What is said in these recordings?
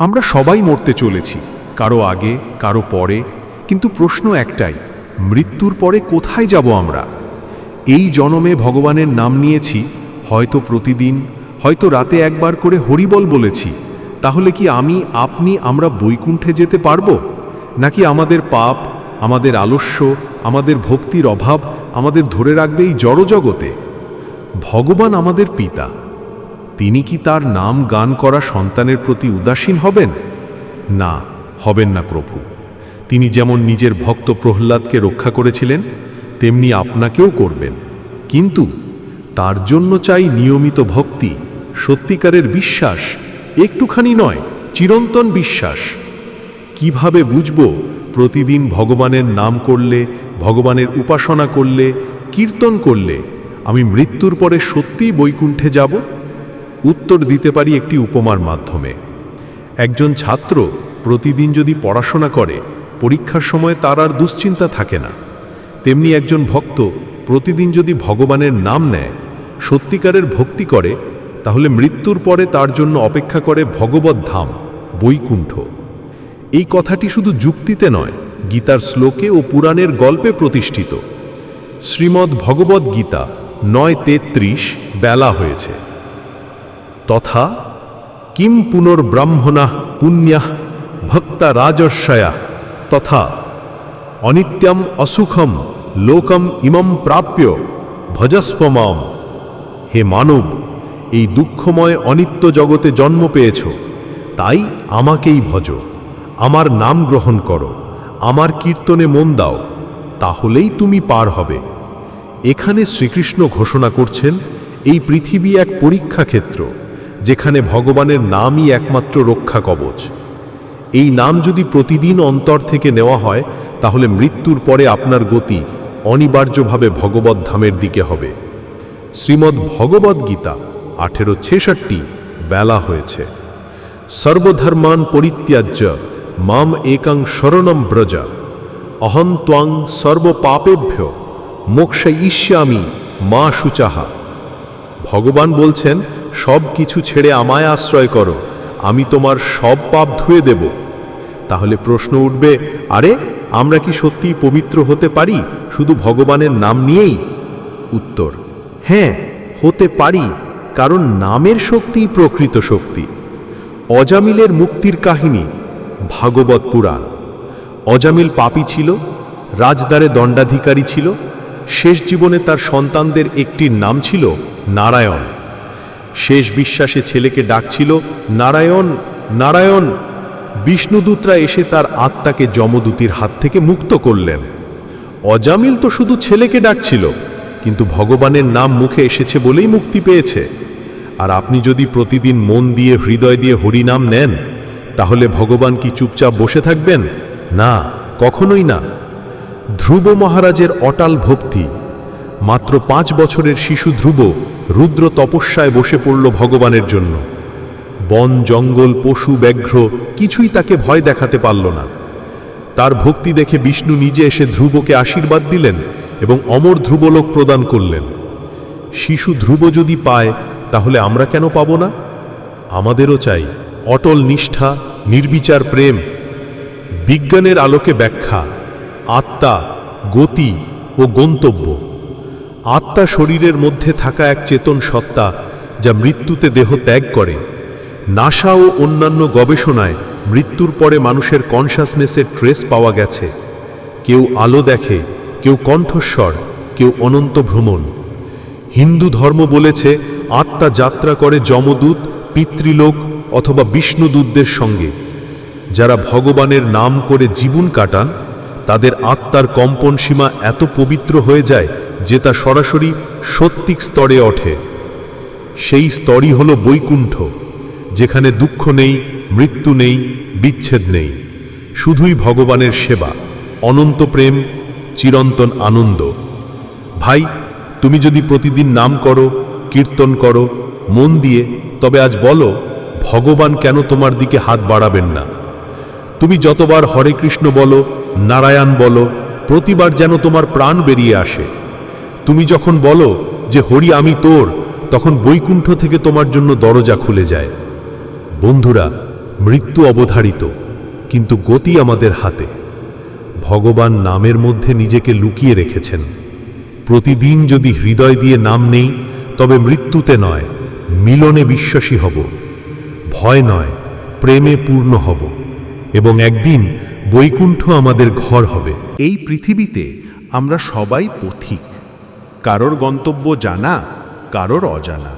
আমরা সবাই মরতে চলেছি, কারও আগে, কারও পরে, কিন্তু প্রশ্ন একটাই, মৃত্যুর পরে কোথায় যাব আমরা? এই জনমে ভগবানের নাম নিয়েছি, হয়তো প্রতিদিন, হয়তো রাতে একবার করে হরিবল বলেছি, তাহলে কি আমি, আপনি, আমরা বৈকুণ্ঠে যেতে পারব? নাকি আমাদের পাপ, আমাদের আলস্য, আমাদের ভক্তির অভাব আমাদের ধরে রাখবে এই জড়জগতে? ভগবান আমাদের পিতা। তিনি কি তার নাম গান করা সন্তানের প্রতি উদাসীন হবেন? না হবেন না প্রভু। তিনি যেমন নিজের ভক্ত প্রহ্লাদকে রক্ষা করেছিলেন, তেমনি আপনাকেও করবেন। কিন্তু তার জন্য চাই নিয়মিত ভক্তি, সত্যিকারের বিশ্বাস, একটুখানি নয়, চিরন্তন বিশ্বাস। কীভাবে বুঝব প্রতিদিন ভগবানের নাম করলে, ভগবানের উপাসনা করলে, কীর্তন করলে, আমি মৃত্যুর পরে সত্যিই বৈকুণ্ঠে যাব? উত্তর দিতে পারি একটি উপমার মাধ্যমে। একজন ছাত্র প্রতিদিন যদি পড়াশোনা করে, পরীক্ষার সময় তার আর দুশ্চিন্তা থাকে না। তেমনি একজন ভক্ত প্রতিদিন যদি ভগবানের নাম নেয়, সত্যিকারের ভক্তি করে, তাহলে মৃত্যুর পরে তার জন্য অপেক্ষা করে ভগবত ধাম, বৈকুণ্ঠ। এই কথাটি শুধু যুক্তিতে নয়, গীতার শ্লোকে ও পুরাণের গল্পে প্রতিষ্ঠিত। শ্রীমদ্ ভগবদ্গীতা নয় তেত্রিশ বেলা হয়েছে। তথা কিম পুনর্ব্রাহ্মণা পুণ্যাহ ভক্তা রাজস্বয়া তথা অনিত্যম অসুখম লোকম ইমম প্রাপ্য ভজস্পমাম। হে মানব, এই দুঃখময় অনিত্য জগতে জন্ম পেয়েছ, তাই আমাকেই ভজ, আমার নাম গ্রহণ করো, আমার কীর্তনে মন দাও, তাহলেই তুমি পার হবে। এখানে শ্রীকৃষ্ণ ঘোষণা করছেন, এই পৃথিবী এক পরীক্ষা ক্ষেত্র যেখানে ভগবানের নামই একমাত্র রক্ষা কবচ। এই নাম যদি প্রতিদিন অন্তর থেকে নেওয়া হয়, তাহলে মৃত্যুর পরে আপনার গতি অনিবার্যভাবে ভগবত ধামের দিকে হবে। শ্রীমদ্ ভগবদ্ গীতা, আঠেরো ছেষট্টি, বেলা হয়েছে। সর্বধর্মান পরিত্যাজ্য, মাম একাং শরণম ব্রজা। অহং ত্বাং সর্বপাপেভ্য, মোক্ষ ইষ্যামি মা সুচাহা। ভগবান বলছেন সব কিছু ছেড়ে আমায় আশ্রয় করো, আমি তোমার সব পাপ ধুয়ে দেব। তাহলে প্রশ্ন উঠবে, আরে, আমরা কি সত্যিই পবিত্র হতে পারি, শুধু ভগবানের নাম নিয়েই? উত্তর হ্যাঁ হতে পারি, কারণ নামের শক্তিই প্রকৃত শক্তি। অজামিলের মুক্তির কাহিনী, ভাগবত পুরাণ। অজামিল পাপী ছিল রাজদারে দণ্ডাধিকারী ছিল, শেষ জীবনে তার সন্তানদের একটির নাম ছিল, নারায়ণ। শেষ বিশ্বাসে ছেলেকে ডাকছিল, নারায়ণ নারায়ণ! বিষ্ণুদূতরা এসে তার আত্মাকে যমদূতির হাত থেকে মুক্ত করলেন। অজামিল তো শুধু ছেলেকে ডাকছিল, কিন্তু ভগবানের নাম মুখে এসেছে বলেই মুক্তি পেয়েছে। আর আপনি যদি প্রতিদিন মন দিয়ে, হৃদয় দিয়ে হরিনাম নেন, তাহলে ভগবান কি চুপচাপ বসে থাকবেন? না, কখনোই না। ধ্রুব মহারাজের অটাল ভক্তি। মাত্র পাঁচ বছরের শিশু ধ্রুব রুদ্র তপস্যায় বসে পড়ল ভগবানের জন্য। বন, জঙ্গল, পশু, ব্যাঘ্র কিছুই তাকে ভয় দেখাতে পারল না। তার ভক্তি দেখে বিষ্ণু নিজে এসে ধ্রুবকে আশীর্বাদ দিলেন এবং অমর ধ্রুবলোক প্রদান করলেন। শিশু ধ্রুব যদি পায়, তাহলে আমরা কেন পাব না? আমাদেরও চাই, অটল নিষ্ঠা, নির্বিচার প্রেম। বিজ্ঞানের আলোকে ব্যাখ্যা, আত্মা, গতি ও গন্তব্য। আত্মা শরীরের মধ্যে থাকা এক চেতন সত্তা যা মৃত্যুতে দেহ ত্যাগ করে। নাসা ও অন্যান্য গবেষণায় মৃত্যুর পরে মানুষের কনসাসনেসের ট্রেস পাওয়া গেছে। কেউ আলো দেখে, কেউ কণ্ঠস্বর, কেউ অনন্ত ভ্রমণ। হিন্দু ধর্ম বলেছে, আত্মা যাত্রা করে যমদূত, পিতৃলোক অথবা বিষ্ণুদূতদের সঙ্গে। যারা ভগবানের নাম করে জীবন কাটান, তাদের আত্মার কম্পন সীমা এত পবিত্র হয়ে যায় যে তা সরাসরি সত্যিক স্তরে ওঠে। সেই স্তরই হল বৈকুণ্ঠ, যেখানে দুঃখ নেই, মৃত্যু নেই, বিচ্ছেদ নেই। শুধুই ভগবানের সেবা, অনন্ত প্রেম, চিরন্তন আনন্দ। ভাই, তুমি যদি প্রতিদিন নাম করো, কীর্তন করো, মন দিয়ে, তবে আজ বলো, ভগবান কেন তোমার দিকে হাত বাড়াবেন না? তুমি যতবার হরে কৃষ্ণ বলো, নারায়ণ বলো, প্রতিবার যেন তোমার প্রাণ বেরিয়ে আসে। তুমি যখন বলো যে হরি আমি তোর, তখন বৈকুণ্ঠ থেকে তোমার জন্য দরজা খুলে যায়। বন্ধুরা, মৃত্যু অবধারিত, কিন্তু গতি আমাদের হাতে। ভগবান নামের মধ্যে নিজেকে লুকিয়ে রেখেছেন। প্রতিদিন যদি হৃদয় দিয়ে নাম নেই, তবে মৃত্যুতে নয়, মিলনে বিশ্বাসী হব। ভয় নয়, প্রেমে পূর্ণ হব। এবং একদিন বৈকুণ্ঠ আমাদের ঘর হবে। এই পৃথিবীতে আমরা সবাই পথিক। কারোর গন্তব্য জানা, কারোর অজানা।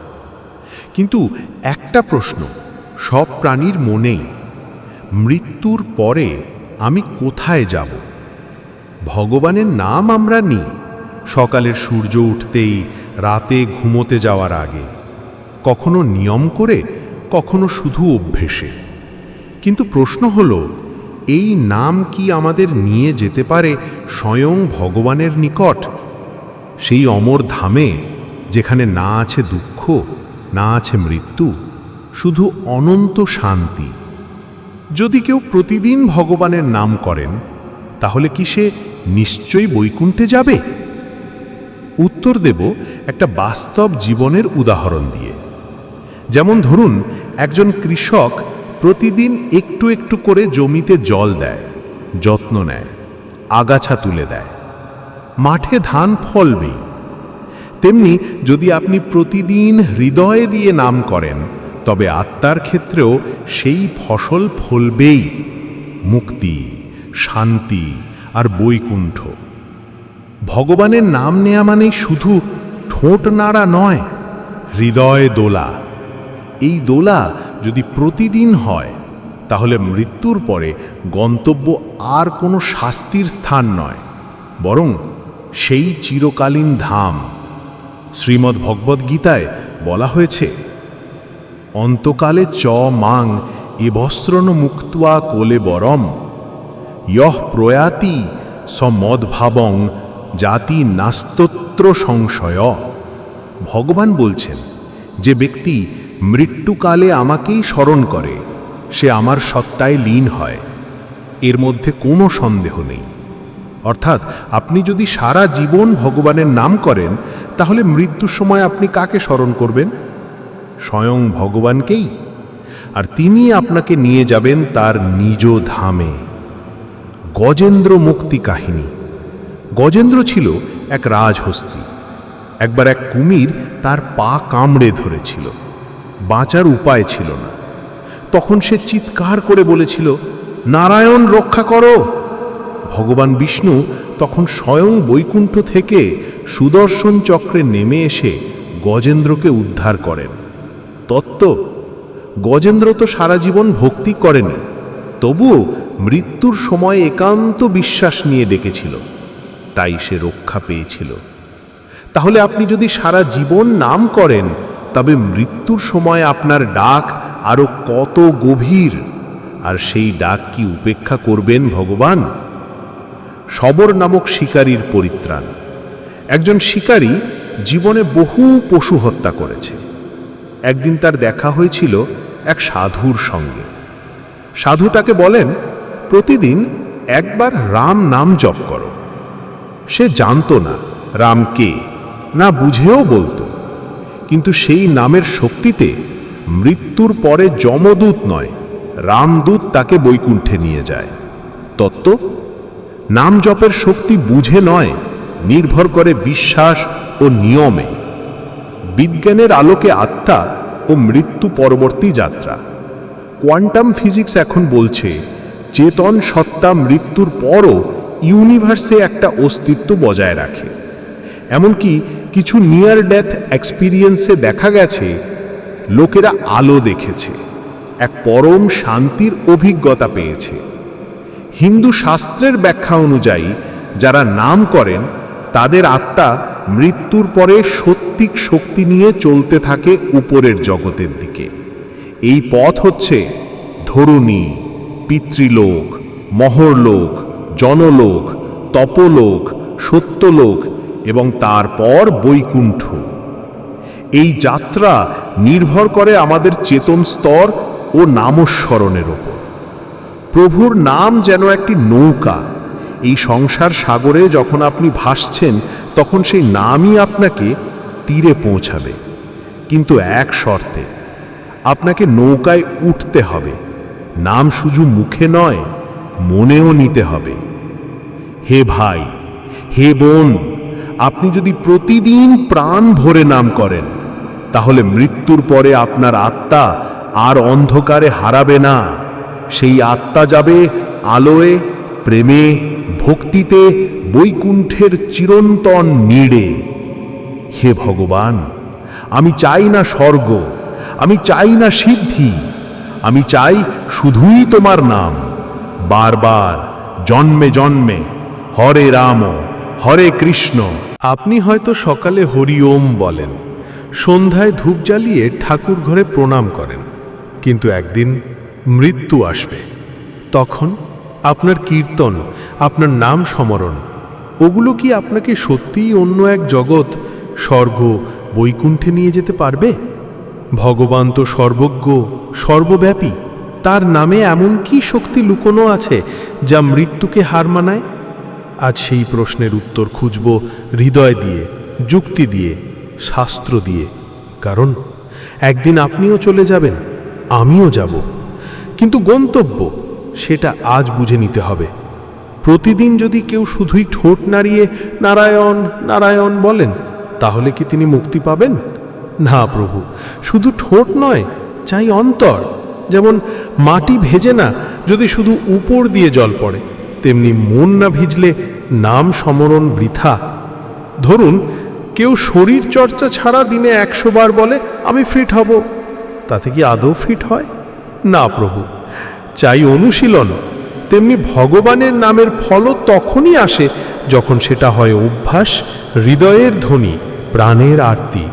কিন্তু একটা প্রশ্ন, সব প্রাণীর মনেই, মৃত্যুর পরে আমি কোথায় যাব? ভগবানের নাম আমরা নিই, সকালের সূর্য উঠতেই, রাতে ঘুমোতে যাওয়ার আগে। কখনো নিয়ম করে, কখনো শুধু অভ্যেসে। কিন্তু প্রশ্ন হল, এই নাম কি আমাদের নিয়ে যেতে পারে স্বয়ং ভগবানের নিকট সেই অমর ধামে, যেখানে না আছে দুঃখ, না আছে মৃত্যু, শুধু অনন্ত শান্তি। যদি কেউ প্রতিদিন ভগবানের নাম করেন, তাহলে কি সে নিশ্চয়ই বৈকুণ্ঠে যাবে? উত্তর দেব একটা বাস্তব জীবনের উদাহরণ দিয়ে। যেমন ধরুন, একজন কৃষক প্রতিদিন একটু একটু করে জমিতে জল দেয়, যত্ন নেয়, আগাছা তুলে দেয়। মাঠে ধান ফলবেই তেমনি যদি আপনি প্রতিদিন হৃদয়ে দিয়ে নাম করেন, তবে আত্মার ক্ষেত্রেও সেই ফসল ফলবেই। মুক্তি, শান্তি আর বৈকুণ্ঠ। ভগবানের নাম নেয়া মানে শুধু ঠোঁট নাড়া নয়, হৃদয় দোলা। এই দোলা যদি প্রতিদিন হয়, তাহলে মৃত্যুর পরে গন্তব্য আর কোনো শাস্তির স্থান নয়, বরং সেই চিরকালীন ধাম। শ্রীমদ্ ভগবদ্ গীতায় বলা হয়েছে, অন্তকালে চ মাং এবস্রণ মুক্তা কোলে বরম ইহ প্রয়াতি সমদ্ভাবং জাতি নাস্তত্র সংশয়। ভগবান বলছেন, যে ব্যক্তি মৃত্যুকালে আমাকেই স্মরণ করে, সে আমার সত্তায় লীন হয়। এর মধ্যে কোনো সন্দেহ নেই। অর্থাৎ আপনি যদি সারা জীবন ভগবানের নাম করেন, তাহলে মৃত্যুর সময় আপনি কাকে স্মরণ করবেন? স্বয়ং ভগবানকেই। আর তিনি আপনাকে নিয়ে যাবেন তার নিজ ধামে। গজেন্দ্র মুক্তি কাহিনী। গজেন্দ্র ছিল এক রাজহস্তি। একবার এক কুমির তার পা কামড়ে ধরেছিল। বাঁচার উপায় ছিল না। তখন সে চিৎকার করে বলেছিল, নারায়ণ, রক্ষা করো! ভগবান বিষ্ণু তখন স্বয়ং বৈকুণ্ঠ থেকে সুদর্শন চক্রে নেমে এসে গজেন্দ্রকে উদ্ধার করেন। তত্ত্ব, গজেন্দ্র তো সারা জীবন ভক্তি করেনি, তবুও মৃত্যুর সময় একান্ত বিশ্বাস নিয়ে ডেকেছিল, তাই সে রক্ষা পেয়েছিল। তাহলে আপনি যদি সারা জীবন নাম করেন, তবে মৃত্যুর সময় আপনার ডাক আরও কত গভীর? আর সেই ডাক কি উপেক্ষা করবেন ভগবান? সবর নামক শিকারীর পরিত্রাণ। একজন শিকারী জীবনে বহু পশু হত্যা করেছে। একদিন তার দেখা হয়েছিল এক সাধুর সঙ্গে। সাধু তাকে বলেন, প্রতিদিন একবার রাম নাম জপ করো। সে জানতো না রাম কে, না বুঝেও বলতো। কিন্তু সেই নামের শক্তিতে মৃত্যুর পরে যমদূত নয়, রামদূত তাকে বৈকুণ্ঠে নিয়ে যায়। তত্ত্ব নাম জপের শক্তি বুঝে নয়, নির্ভর করে বিশ্বাস ও নিয়মে। বিজ্ঞানের আলোকে আত্মা ও মৃত্যু পরবর্তী যাত্রা। কোয়ান্টাম ফিজিক্স এখন বলছে, চেতন সত্তা মৃত্যুর পরও ইউনিভার্সে একটা অস্তিত্ব বজায় রাখে। এমনকি কিছু নিয়ার ডেথ এক্সপিরিয়েন্সে দেখা গেছে, লোকেরা আলো দেখেছে, এক পরম শান্তির অভিজ্ঞতা পেয়েছে। হিন্দু শাস্ত্রের ব্যাখ্যা অনুযায়ী যারা নাম করেন, তাদের আত্মা মৃত্যুর পরে সত্যিক শক্তি নিয়ে চলতে থাকে উপরের জগতের দিকে। এই পথ হচ্ছে ধরুণী, পিতৃলোক, মহরলোক, জনলোক, তপলোক, সত্যলোক এবং তারপর বৈকুণ্ঠ। এই যাত্রা নির্ভর করে আমাদের চেতন স্তর ও নামস্মরণের ওপর। প্রভুর নাম যেন একটি নৌকা। এই সংসার সাগরে যখন আপনি ভাসছেন, তখন সেই নামই আপনাকে তীরে পৌঁছাবে। কিন্তু এক শর্তে, আপনাকে নৌকায় উঠতে হবে। নাম শুধু মুখে নয়, মনেও নিতে হবে। হে ভাই, হে বোন, আপনি যদি প্রতিদিন প্রাণ ভরে নাম করেন, তাহলে মৃত্যুর পরে আপনার আত্মা আর অন্ধকারে হারাবে না। সেই আত্মা যাবে আলোয়, প্রেমে, ভক্তিতে, বৈকুণ্ঠের চিরন্তন নীড়ে। হে ভগবান, আমি চাই না স্বর্গ, আমি চাই না সিদ্ধি, আমি চাই শুধুই তোমার নাম। বারবার, জন্মে জন্মে, হরে রাম, হরে কৃষ্ণ। আপনি হয়তো সকালে হরি ওম বলেন, সন্ধ্যায় ধূপ জ্বালিয়ে ঠাকুর ঘরে প্রণাম করেন, কিন্তু একদিন মৃত্যু আসবে। তখন আপনার কীর্তন, আপনার নাম সমরণ, ওগুলো কি আপনাকে সত্যিই অন্য এক জগৎ, স্বর্গ, বৈকুণ্ঠে নিয়ে যেতে পারবে? ভগবান তো সর্বজ্ঞ, সর্বব্যাপী, তার নামে এমন কি শক্তি লুকোনো আছে যা মৃত্যুকে হার মানায়? আজ সেই প্রশ্নের উত্তর খুঁজব হৃদয় দিয়ে, যুক্তি দিয়ে, শাস্ত্র দিয়ে। কারণ, একদিন আপনিও চলে যাবেন, আমিও যাব। কিন্তু গন্তব্য, সেটা আজ বুঝে নিতে হবে। প্রতিদিন যদি কেউ শুধুই ঠোঁট নাড়িয়ে, নারায়ণ নারায়ণ বলেন, তাহলে কি তিনি মুক্তি পাবেন? না প্রভু, শুধু ঠোঁট নয়, চাই অন্তর। যেমন মাটি ভেজে না, যদি শুধু উপর দিয়ে জল পড়ে, তেমনি মন না ভিজলে নাম সমরণ বৃথা। ধরুন, কেউ শরীর চর্চা ছাড়া দিনে একশো বার বলে, আমি ফিট হব। তাতে কি আদৌ ফিট হয়? না প্রভু চাই অনুশীলন, তেমনি ভগবানের নামের ফলও তখনই আসে যখন সেটা হয় অভ্যাস, হৃদয়ের ধ্বনি, প্রাণের আরতি।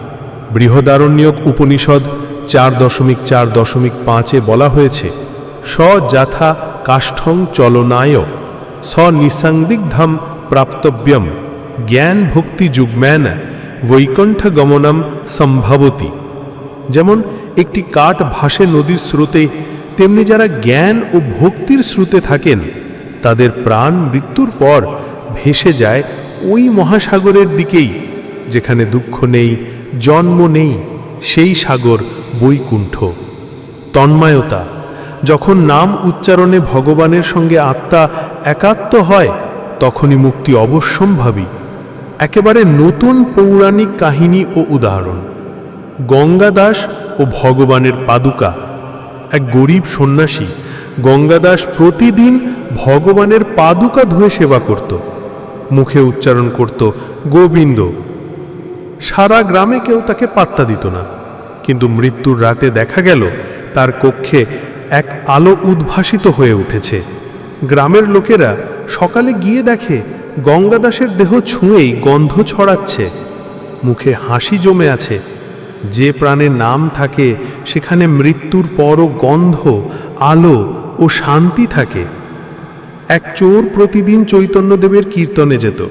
বৃহদারণ্যক উপনিষদ চার দশমিক চার দশমিক পাঁচে বলা হয়েছে স যাথা কাষ্ঠং চলনায় স নিসংদিগ্ধম প্রাপ্তব্যম জ্ঞান ভক্তি যুগ্ম্যান বৈকুণ্ঠ গমনম সম্ভবতি। যেমন একটি কাঠ ভাসে নদীর স্রোতে, তেমনি যারা জ্ঞান ও ভক্তির স্রোতে থাকেন, তাদের প্রাণ মৃত্যুর পর ভেসে যায় ওই মহাসাগরের দিকেই, যেখানে দুঃখ নেই, জন্ম নেই, সেই সাগর বৈকুণ্ঠ। তন্ময়তা, যখন নাম উচ্চারণে ভগবানের সঙ্গে আত্মা একাত্ম হয়, তখনই মুক্তি অবশ্যম্ভাবী, একেবারে নতুন পৌরাণিক কাহিনী ও উদাহরণ। গঙ্গাদাস ও ভগবানের পাদুকা। এক গরিব সন্ন্যাসী গঙ্গাদাস প্রতিদিন ভগবানের পাদুকা ধুয়ে সেবা করত। মুখে উচ্চারণ করত, গোবিন্দ, সারা গ্রামে কেউ তাকে পাত্তা দিত না। কিন্তু মৃত্যুর রাতে দেখা গেল, তার কক্ষে এক আলো উদ্ভাসিত হয়ে উঠেছে। গ্রামের লোকেরা সকালে গিয়ে দেখে, গঙ্গাদাসের দেহ ছুঁয়েই গন্ধ ছড়াচ্ছে। মুখে হাসি জমে আছে। যে প্রাণের নাম থাকে, সেখানে মৃত্যুর পরও গন্ধ, আলো ও শান্তি থাকে। এক চোর প্রতিদিন চৈতন্যদেবের কীর্তনে যেত।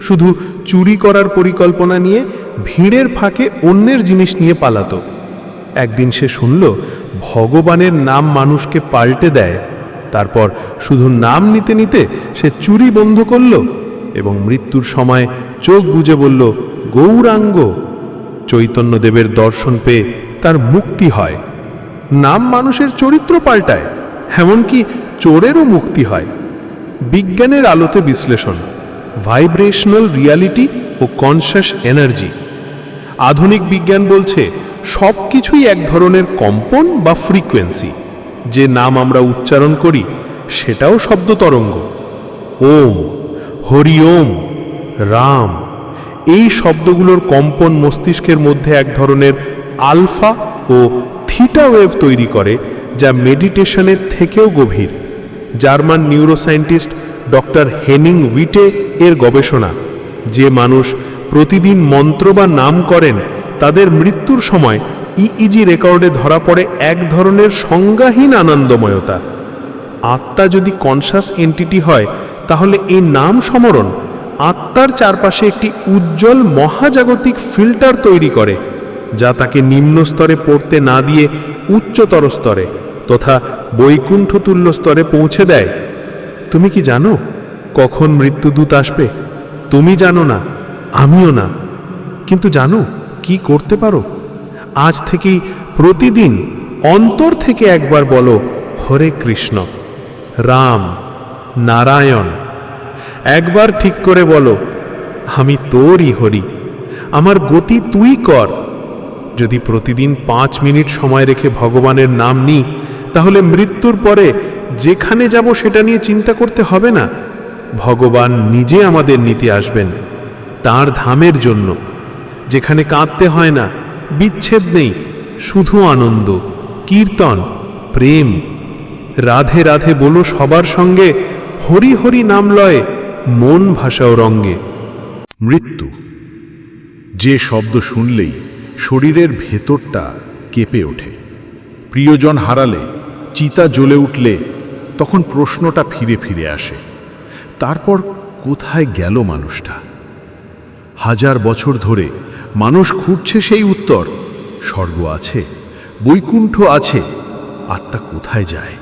শুধু চুরি করার পরিকল্পনা নিয়ে ভিড়ের ফাঁকে অন্যের জিনিস নিয়ে পালাতো। একদিন সে শুনল, ভগবানের নাম মানুষকে পাল্টে দেয়। তারপর শুধু নাম নিতে নিতে সে চুরি বন্ধ করল এবং মৃত্যুর সময় চোখ বুজে বলল, গৌরাঙ্গ চৈতন্যদেবের দর্শন পেয়ে তার মুক্তি হয়। নাম মানুষের চরিত্র পাল্টায়, এমনকি চোরেরও মুক্তি হয়। বিজ্ঞানের আলোতে বিশ্লেষণ, ভাইব্রেশনাল রিয়ালিটি ও কনশাস এনার্জি। আধুনিক বিজ্ঞান বলছে সব কিছুই এক ধরনের কম্পন বা ফ্রিকোয়েন্সি। যে নাম আমরা উচ্চারণ করি, সেটাও শব্দ তরঙ্গ ওম, হরি ওম, রাম। এই শব্দগুলোর কম্পন মস্তিষ্কের মধ্যে এক ধরনের আলফা ও থিটা ওয়েভ তৈরি করে, যা মেডিটেশনের থেকেও গভীর। German neuroscientist doctor Henning Witte এর গবেষণা, যে মানুষ প্রতিদিন মন্ত্র বা নাম করেন, তাদের মৃত্যুর সময় ইইজি রেকর্ডে ধরা পড়ে এক ধরনের সংজ্ঞাহীন আনন্দময়তা। আত্মা যদি কনসাস এন্টিটি হয়, তাহলে এই নাম সমরণ। আত্মার চারপাশে একটি উজ্জ্বল মহাজাগতিক ফিল্টার তৈরি করে, যা তাকে নিম্ন স্তরে পড়তে না দিয়ে উচ্চতর স্তরে তথা বৈকুণ্ঠতুল্য স্তরে পৌঁছে দেয়। তুমি কি জানো কখন মৃত্যুদূত আসবে? তুমি জানো না, আমিও না। কিন্তু জানো কি করতে পারো? আজ থেকেই প্রতিদিন অন্তর থেকে একবার বলো, হরে কৃষ্ণ, রাম, নারায়ণ। একবার ঠিক করে বলো, আমি তোরই হরি, আমার গতি তুই কর। যদি প্রতিদিন পাঁচ মিনিট সময় রেখে ভগবানের নাম নিই, তাহলে মৃত্যুর পরে যেখানে যাব সেটা নিয়ে চিন্তা করতে হবে না। ভগবান নিজে আমাদের নিতে আসবেন, তার ধামের জন্য। যেখানে কাঁদতে হয় না, বিচ্ছেদ নেই, শুধু আনন্দ, কীর্তন, প্রেম। রাধে রাধে বলো সবার সঙ্গে, হরি হরি নাম লয় মন ভাষাও রঙ্গে মৃত্যু। যে শব্দ শুনলেই শরীরের ভেতরটা কেঁপে ওঠে। প্রিয়জন হারালে চিতা জ্বলে উঠলে তখন প্রশ্নটা ফিরে ফিরে আসে, তারপর কোথায় গেল মানুষটা? হাজার বছর ধরে মানুষ খুঁজছে সেই উত্তর, স্বর্গ আছে, বৈকুণ্ঠ আছে, আত্মা কোথায় যায়?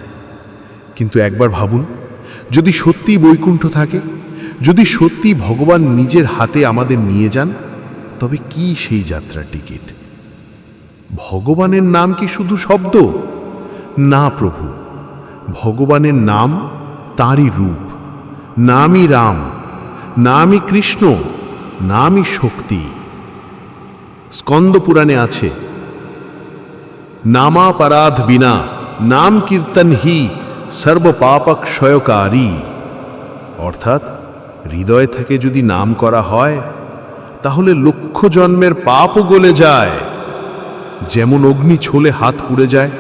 কিন্তু একবার ভাবুন, যদি সত্যি বৈকুণ্ঠ থাকে যদি সত্যি ভগবান নিজের হাতে আমাদের নিয়ে যান, তবে কি সেই যাত্রার টিকিট? ভগবানের নাম কি শুধু শব্দ? না প্রভু, ভগবানের নাম তাঁরই রূপ। নামই রাম, নামই কৃষ্ণ, নামই শক্তি। স্কন্দ পুরাণে আছে নামাপরাধ বিনা, নাম কীর্তন হি সর্বপাপক্ষয়কারী অর্থাৎ হৃদয় থেকে যদি নাম করা হয়, তাহলে লক্ষ জন্মের পাপও গলে যায়। যেমন অগ্নি ছোলে হাত পুড়ে যায়,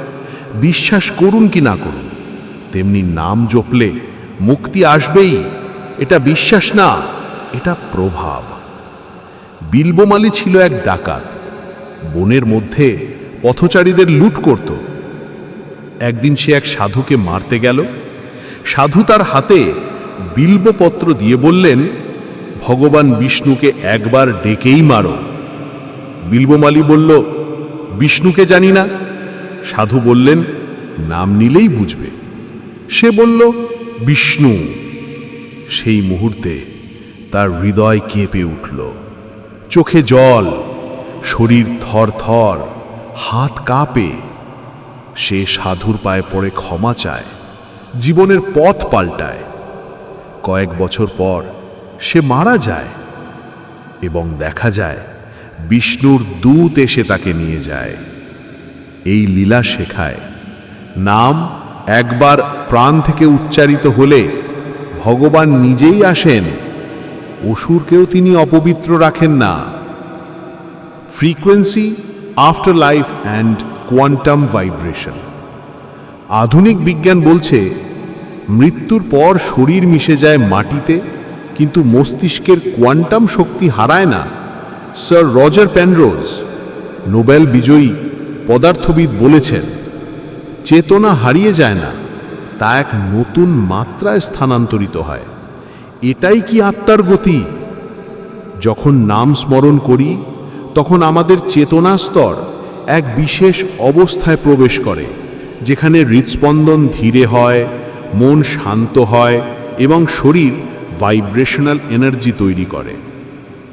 বিশ্বাস করুন কি না করুন, তেমনি নাম জপলে মুক্তি আসবেই, এটা বিশ্বাস না, এটা প্রভাব। বিল্বমালি ছিল এক ডাকাত, বনের মধ্যে পথচারীদের লুট করত। একদিন সে এক সাধুকে মারতে গেল, সাধু তার হাতে বিল্বপত্র দিয়ে বললেন, ভগবান বিষ্ণুকে একবার ডেকেই মারো। বিল্বমালি বলল, বিষ্ণুকে জানি না। সাধু বললেন, নাম নিলেই বুঝবে। সে বলল, বিষ্ণু। সেই মুহূর্তে তার হৃদয় কেঁপে উঠল। চোখে জল, শরীর থর থর হাত কাঁপে। সে সাধুর পায়ে পড়ে ক্ষমা চায়, জীবনের পথ পাল্টায়। কয়েক বছর পর সে মারা যায় এবং দেখা যায় বিষ্ণুর দূত এসে তাকে নিয়ে যায়। এই লীলা শেখায়। নাম একবার প্রাণ থেকে উচ্চারিত হলে ভগবান নিজেই আসেন। অসুরকেও তিনি অপবিত্র রাখেন না। Frequency after life and quantum vibration. আধুনিক বিজ্ঞান বলছে মৃত্যুর পর শরীর মিশে যায় মাটিতে, কিন্তু মস্তিষ্কের কোয়ান্টাম শক্তি হারায় না। স্যার রজার প্যানরোজ, নোবেল বিজয়ী পদার্থবিদ বলেছেন, চেতনা হারিয়ে যায় না, তা এক নতুন মাত্রায় স্থানান্তরিত হয়। এটাই কি আত্মার গতি? যখন নাম স্মরণ করি, তখন আমাদের চেতনা স্তর এক বিশেষ অবস্থায় প্রবেশ করে, যেখানে হৃদস্পন্দন ধীরে হয় মন শান্ত হয় এবং শরীর ভাইব্রেশনাল এনার্জি তৈরি করে।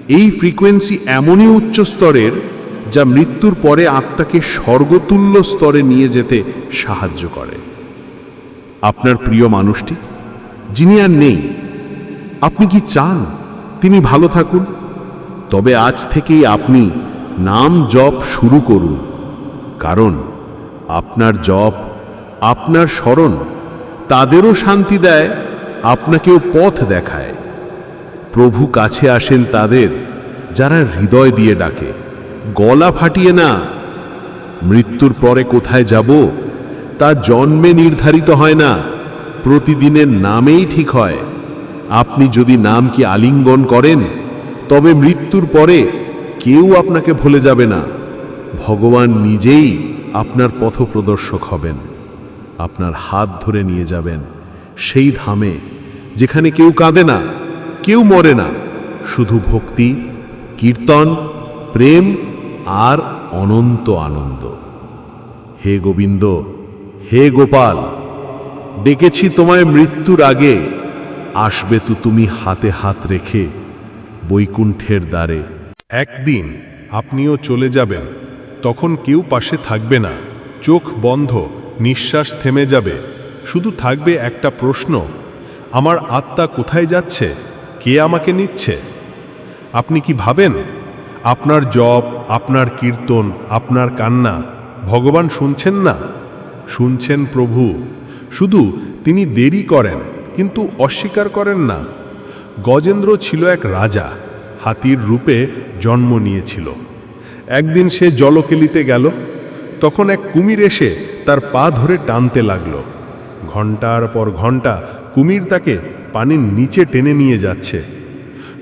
এই ফ্রিকোয়েন্সি এমনই উচ্চ স্তরের যা মৃত্যুর পরে আত্মাকে স্বর্গতুল্য স্তরে নিয়ে যেতে সাহায্য করে। আপনার প্রিয় মানুষটি, যিনি আর নেই, আপনি কি চান তিনি ভালো থাকুন? তবে আজ থেকেই আপনি নাম জপ শুরু করুন। কারণ আপনার জপ, আপনার স্মরণ তাদেরও শান্তি দেয়, আপনাকেও পথ দেখায়। প্রভু কাছে আসেন তাদের, যারা হৃদয় দিয়ে ডাকে, গলা ফাটিয়ে না, মৃত্যুর পরে কোথায় যাব? তা জন্মে নির্ধারিত হয় না, প্রতিদিনের নামেই ঠিক হয়। আপনি যদি নাম কি আলিঙ্গন করেন, তবে মৃত্যুর পরে কেউ আপনাকে ভুলে যাবে না। ভগবান নিজেই আপনার পথপ্রদর্শক হবেন। আপনার হাত ধরে নিয়ে যাবেন। সেই ধামে, যেখানে কেউ কাঁদে না, কেউ মরে না, শুধু ভক্তি, কীর্তন, প্রেম আর অনন্ত আনন্দ। হে গোবিন্দ, হে গোপাল, ডেকেছি তোমায় মৃত্যুর আগে, আসবে তো তুমি হাতে হাত রেখে বৈকুণ্ঠের দ্বারে। একদিন আপনিও চলে যাবেন, তখন কেউ পাশে থাকবে না, চোখ বন্ধ। নিঃশ্বাস থেমে যাবে। শুধু থাকবে একটা প্রশ্ন, আমার আত্মা কোথায় যাচ্ছে? কে আমাকে নিচ্ছে? আপনি কি ভাবেন? আপনার জপ, আপনার কীর্তন, আপনার কান্না, ভগবান শুনছেন না? শুনছেন প্রভু। শুধু তিনি দেরি করেন, কিন্তু অস্বীকার করেন না। গজেন্দ্র ছিল এক রাজা, হাতির রূপে জন্ম নিয়েছিল। একদিন সে জলকেলিতে গেল, তখন এক কুমির এসে তার পা ধরে টানতে লাগল। ঘণ্টার পর ঘণ্টা কুমির তাকে পানির নিচে টেনে নিয়ে যাচ্ছে।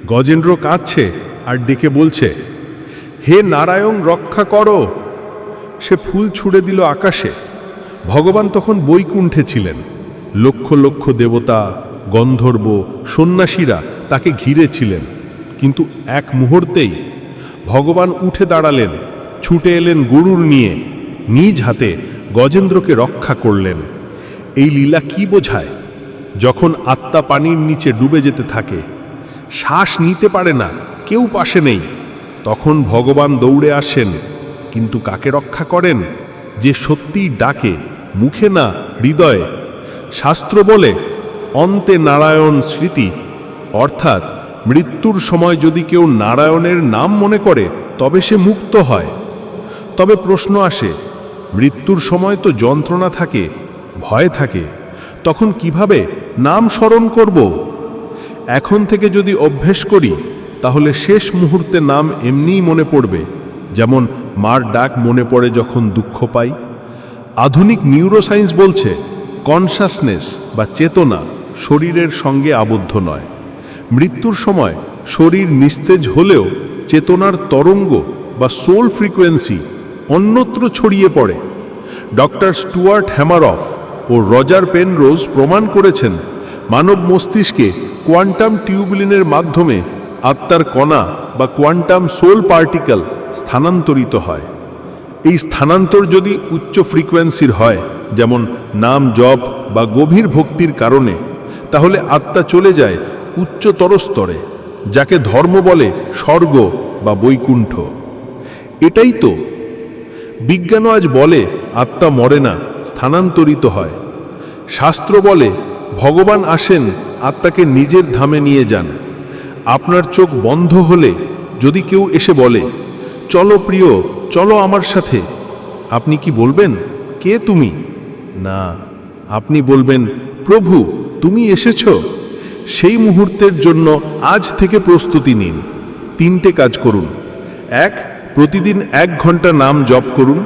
গজেন্দ্র কাঁদছে আর ডেকে বলছে, হে নারায়ণ, রক্ষা করো। সে ফুল ছুড়ে দিল আকাশে। ভগবান তখন বৈকুণ্ঠে ছিলেন। লক্ষ লক্ষ দেবতা, গন্ধর্ব, সন্ন্যাসীরা তাকে ঘিরে ছিলেন। কিন্তু এক মুহূর্তেই ভগবান উঠে দাঁড়ালেন, ছুটে এলেন গরুর নিয়ে। নিজ হাতে গজেন্দ্রকে রক্ষা করলেন। এই লীলা কি বোঝায়? যখন আত্মা পানির নিচে ডুবে যেতে থাকে, শ্বাস নিতে পারে না, কেউ পাশে নেই, তখন ভগবান দৌড়ে আসেন, কিন্তু কাকে রক্ষা করেন? যে সত্যিই ডাকে, মুখে না, হৃদয়ে। শাস্ত্র বলে, অন্তে নারায়ণ স্মৃতি। অর্থাৎ, মৃত্যুর সময় যদি কেউ নারায়ণের নাম মনে করে, তবে সে মুক্ত হয়। তবে প্রশ্ন আসে মৃত্যুর সময় তো যন্ত্রণা থাকে, ভয় থাকে। তখন কীভাবে নাম স্মরণ করব? এখন থেকে যদি অভ্যেস করি, তাহলে শেষ মুহূর্তে নাম এমনিই মনে পড়বে, যেমন মার ডাক মনে পড়ে যখন দুঃখ পাই। আধুনিক নিউরোসায়েন্স বলছে, কনসাসনেস বা চেতনা শরীরের সঙ্গে আবদ্ধ নয়। মৃত্যুর সময় শরীর নিস্তেজ হলেও চেতনার তরঙ্গ বা সোল ফ্রিকোয়েন্সি অন্যত্র ছড়িয়ে পড়ে। ডক্টর স্টুয়ার্ট হ্যামারফ ও রজার পেনরোজ প্রমাণ করেছেন মানব মস্তিষ্কে কোয়ান্টাম টিউবলিনের মাধ্যমে আত্মার কণা বা কোয়ান্টাম সোল পার্টিকেল স্থানান্তরিত হয়। এই স্থানান্তর যদি উচ্চ ফ্রিকোয়েন্সির হয়, যেমন নাম জপ বা গভীর ভক্তির কারণে, তাহলে আত্মা চলে যায় উচ্চতর স্তরে, যাকে ধর্ম বলে স্বর্গ বা বৈকুণ্ঠ। এটাই তো বিজ্ঞানও আজ বলে, আত্মা মরে না, স্থানান্তরিত হয়। শাস্ত্র বলে, ভগবান আসেন, আত্মাকে নিজের ধামে নিয়ে যান। আপনার চোখ বন্ধ হলে, যদি কেউ এসে বলে, চলো প্রিয়, চলো আমার সাথে। আপনি কি বলবেন, কে তুমি? না, আপনি বলবেন, প্রভু, তুমি এসেছ? সেই মুহূর্তের জন্য আজ থেকে প্রস্তুতি নিন। তিনটে কাজ করুন। এক প্রতিদিন এক ঘণ্টা নাম জপ করুন।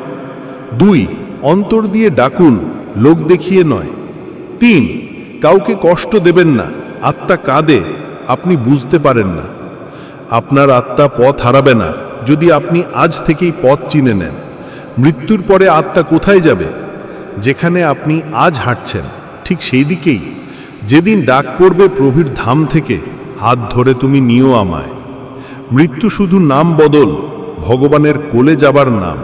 দুই, অন্তর দিয়ে ডাকুন, লোক দেখিয়ে নয়। তিন, কাউকে কষ্ট দেবেন না, আত্মা কাঁদে, আপনি বুঝতে পারেন না। আপনার আত্মা পথ হারাবে না, যদি আপনি আজ থেকেই পথ চিনে নেন। মৃত্যুর পরে আত্মা কোথায় যাবে? যেখানে আপনি আজ হাঁটছেন, ঠিক সেই দিকেই। যেদিন ডাক পড়বে প্রভুর ধাম থেকে, হাত ধরে তুমি নিও আমায়। মৃত্যু শুধু নাম বদল ভগবানের কোলে যাবার নাম।